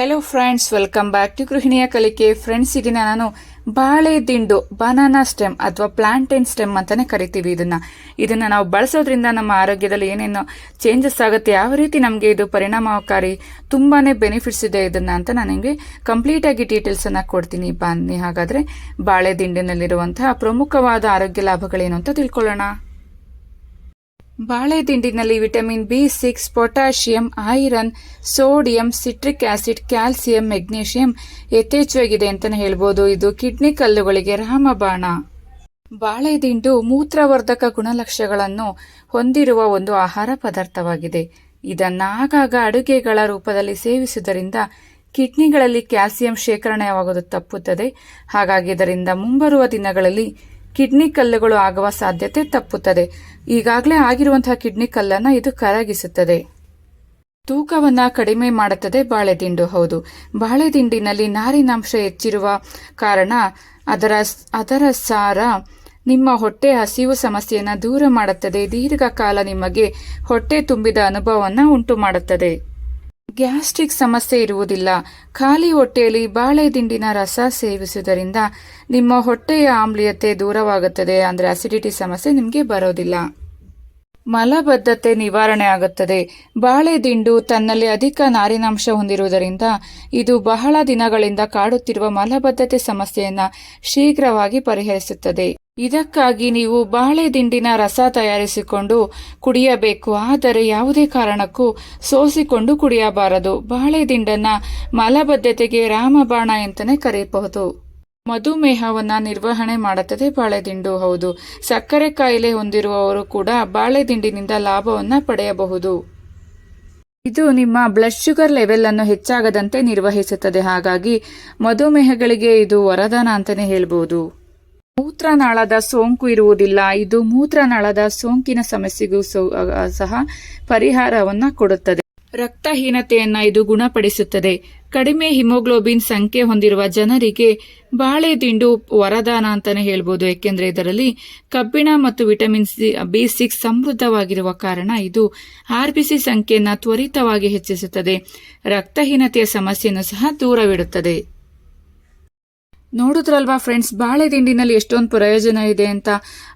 Hello friends welcome back to ಗೃಹಿಣಿಯ ಕಲಿಕೆ friends ಈಗ ನಾನು ಬಾಳೆ ದಿಂಡು ಬನಾನಾ ಸ್ಟೆಮ್ ಅಥವಾ ಪ್ಲಾಂಟೈನ್ ಸ್ಟೆಮ್ ಅಂತಾನೆ ಕರಿತೀವಿ ಇದನ್ನ. ಇದನ್ನ ನಾವು ಬಳಸೋದ್ರಿಂದ ನಮ್ಮ ಆರೋಗ್ಯದಲ್ಲಿ ಏನೇನು ಚೇಂಜಸ್ ಆಗುತ್ತೆ, ಯಾವ ರೀತಿ ನಮಗೆ ಇದು ಪರಿಣಾಮಕಾರಿ, ತುಂಬಾನೇ ಬೆನಿಫಿಟ್ಸ್ ಇದೆ ಇದನ್ನ ಅಂತ ನಾನು ನಿಮಗೆ ಕಂಪ್ಲೀಟ್ ಆಗಿ ಡೀಟೇಲ್ಸ್ ಅನ್ನ ಕೊಡ್ತೀನಿ. ಬನ್ನಿ, ಹಾಗಾದ್ರೆ ಬಾಳೆ ದಿಂಡಿನಲ್ಲಿರುವಂತಹ ಪ್ರಮುಖವಾದ ಆರೋಗ್ಯ ಲಾಭಗಳೇನು ಅಂತ ತಿಳ್ಕೊಳ್ಳೋಣ. ಬಾಳೆ ದಿಂಡಿನಲ್ಲಿ vitamin B six, potassium, iron, sodium, citric acid, calcium, magnesium ಯಥೇಚ್ಛವಾಗಿದೆ ಅಂತಲೇ ಹೇಳ್ಬೋದು. ಇದು ಕಿಡ್ನಿ ಕಲ್ಲುಗಳಿಗೆ ರಾಮಬಾಣ. ಬಾಳೆ ದಿಂಡು ಮೂತ್ರವರ್ಧಕ ಗುಣಲಕ್ಷಗಳನ್ನು ಹೊಂದಿರುವ ಒಂದು ಆಹಾರ ಪದಾರ್ಥವಾಗಿದೆ. ಇದನ್ನ ಆಗಾಗ ಅಡುಗೆಗಳ ರೂಪದಲ್ಲಿ ಸೇವಿಸುವುದರಿಂದ ಕಿಡ್ನಿಗಳಲ್ಲಿ ಕ್ಯಾಲ್ಸಿಯಂ ಶೇಖರಣೆಯಾಗುವುದು ತಪ್ಪುತ್ತದೆ. ಹಾಗಾಗಿ ಇದರಿಂದ ಮುಂಬರುವ ದಿನಗಳಲ್ಲಿ ಕಿಡ್ನಿ ಕಲ್ಲುಗಳು ಆಗುವ ಸಾಧ್ಯತೆ ತಪ್ಪುತ್ತದೆ. ಈಗಾಗಲೇ ಆಗಿರುವಂತಹ ಕಿಡ್ನಿ ಕಲ್ಲನ್ನು ಇದು ಕರಗಿಸುತ್ತದೆ. ತೂಕವನ್ನ ಕಡಿಮೆ ಮಾಡುತ್ತದೆ ಬಾಳೆದಿಂಡು ಹೌದು. ಬಾಳೆದಿಂಡಿನಲ್ಲಿ ನಾರಿನಾಂಶ ಹೆಚ್ಚಿರುವ ಕಾರಣ ಅದರ ಅದರ ಸಾರ ನಿಮ್ಮ ಹೊಟ್ಟೆ ಹಸಿವು ಸಮಸ್ಯೆಯನ್ನು ದೂರ ಮಾಡುತ್ತದೆ. ದೀರ್ಘಕಾಲ ನಿಮಗೆ ಹೊಟ್ಟೆ ತುಂಬಿದ ಅನುಭವವನ್ನು ಉಂಟು ಮಾಡುತ್ತದೆ ಗ್ಯಾಸ್ಟ್ರಿಕ್ ಸಮಸ್ಯೆ ಇರುವುದಿಲ್ಲ. ಖಾಲಿ ಹೊಟ್ಟೆಯಲ್ಲಿ ಬಾಳೆ ದಿಂಡಿನ ರಸ ಸೇವಿಸುವುದರಿಂದ ನಿಮ್ಮ ಹೊಟ್ಟೆಯ ಆಮ್ಲೀಯತೆ ದೂರವಾಗುತ್ತದೆ ಅಂದರೆ ಅಸಿಡಿಟಿ ಸಮಸ್ಯೆ ನಿಮಗೆ ಬರೋದಿಲ್ಲ. ಮಲಬದ್ಧತೆ ನಿವಾರಣೆ ಆಗುತ್ತದೆ. ಬಾಳೆ ದಿಂಡು ತನ್ನಲ್ಲಿ ಅಧಿಕ ನಾರಿನಾಂಶ ಹೊಂದಿರುವುದರಿಂದ ಇದು ಬಹಳ ದಿನಗಳಿಂದ ಕಾಡುತ್ತಿರುವ ಮಲಬದ್ಧತೆ ಸಮಸ್ಯೆಯನ್ನು ಶೀಘ್ರವಾಗಿ ಪರಿಹರಿಸುತ್ತದೆ. ಇದಕ್ಕಾಗಿ ನೀವು ಬಾಳೆ ದಿಂಡಿನ ರಸ ತಯಾರಿಸಿಕೊಂಡು ಕುಡಿಯಬೇಕು. ಆದರೆ ಯಾವುದೇ ಕಾರಣಕ್ಕೂ ಸೋಸಿಕೊಂಡು ಕುಡಿಯಬಾರದು. ಬಾಳೆ ದಿಂಡನ್ನ ಮಲಬದ್ಧತೆಗೆ ರಾಮಬಾಣ ಎಂತಾನೆ ಕರೆಯಬಹುದು. ಮಧುಮೇಹವನ್ನು ನಿರ್ವಹಣೆ ಮಾಡುತ್ತದೆ ಬಾಳೆದಿಂಡು ಹೌದು, ಸಕ್ಕರೆ ಕಾಯಿಲೆ ಹೊಂದಿರುವವರು ಕೂಡ ಬಾಳೆದಿಂಡಿನಿಂದ ಲಾಭವನ್ನ ಪಡೆಯಬಹುದು. ಇದು ನಿಮ್ಮ ಬ್ಲಡ್ ಶುಗರ್ ಲೆವೆಲ್ ಅನ್ನು ಹೆಚ್ಚಾಗದಂತೆ ನಿರ್ವಹಿಸುತ್ತದೆ. ಹಾಗಾಗಿ ಮಧುಮೇಹಗಳಿಗೆ ಇದು ವರದಾನ ಅಂತಲೇ ಹೇಳ್ಬೋದು. ಮೂತ್ರನಾಳದ ಸೋಂಕು ಇರುವುದಿಲ್ಲ. ಇದು ಮೂತ್ರನಾಳದ ಸೋಂಕಿನ ಸಮಸ್ಯೆಗೂ ಸಹ ಪರಿಹಾರವನ್ನ ಕೊಡುತ್ತದೆ. ರಕ್ತಹೀನತೆಯನ್ನು ಇದು ಗುಣಪಡಿಸುತ್ತದೆ. ಕಡಿಮೆ ಹಿಮೋಗ್ಲೋಬಿನ್ ಸಂಖ್ಯೆ ಹೊಂದಿರುವ ಜನರಿಗೆ ಬಾಳೆ ದಿಂಡು ವರದಾನ ಅಂತಾನೆ ಹೇಳ್ಬೋದು. ಏಕೆಂದರೆ ಇದರಲ್ಲಿ ಕಬ್ಬಿಣ ಮತ್ತು ವಿಟಮಿನ್ ಸಿ, ಬಿ ಸಿಕ್ಸ್ ಸಮೃದ್ಧವಾಗಿರುವ ಕಾರಣ ಇದು ಆರ್ಬಿಸಿ ಸಂಖ್ಯೆಯನ್ನು ತ್ವರಿತವಾಗಿ ಹೆಚ್ಚಿಸುತ್ತದೆ. ರಕ್ತಹೀನತೆಯ ಸಮಸ್ಯೆಯನ್ನು ಸಹ ದೂರವಿಡುತ್ತದೆ. ನೋಡುದ್ರಲ್ವಾ ಫ್ರೆಂಡ್ಸ್ ಬಾಳೆ ದಿಂಡಿನಲ್ಲಿ ಎಷ್ಟೊಂದು ಪ್ರಯೋಜನ ಇದೆ ಅಂತ.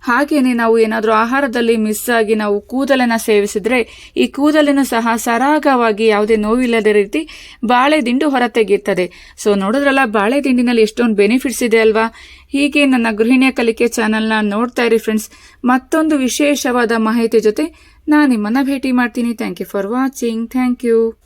ಹಾಗೆಯೇ ನಾವು ಏನಾದರೂ ಆಹಾರದಲ್ಲಿ ಮಿಸ್ ಆಗಿ ನಾವು ಕೂದಲನ್ನು ಸೇವಿಸಿದ್ರೆ, ಈ ಕೂದಲನ್ನು ಸಹ ಸರಾಗವಾಗಿ ಯಾವುದೇ ನೋವಿಲ್ಲದ ರೀತಿ ಬಾಳೆ ದಿಂಡು ಹೊರತೆಗೆಯುತ್ತದೆ. ಸೊ ನೋಡಿದ್ರಲ್ಲ, ಬಾಳೆ ದಿಂಡಿನಲ್ಲಿ ಎಷ್ಟೊಂದು ಬೆನಿಫಿಟ್ಸ್ ಇದೆ ಅಲ್ವಾ? ಹೀಗೆ ನನ್ನ ಗೃಹಿಣಿಯ ಕಲಿಕೆ ಚಾನಲ್ನ ನೋಡ್ತಾ ಇರಿ ಫ್ರೆಂಡ್ಸ್ ಮತ್ತೊಂದು ವಿಶೇಷವಾದ ಮಾಹಿತಿ ಜೊತೆ ನಾನು ನಿಮ್ಮನ್ನ ಭೇಟಿ ಮಾಡ್ತೀನಿ. Thank you for watching thank you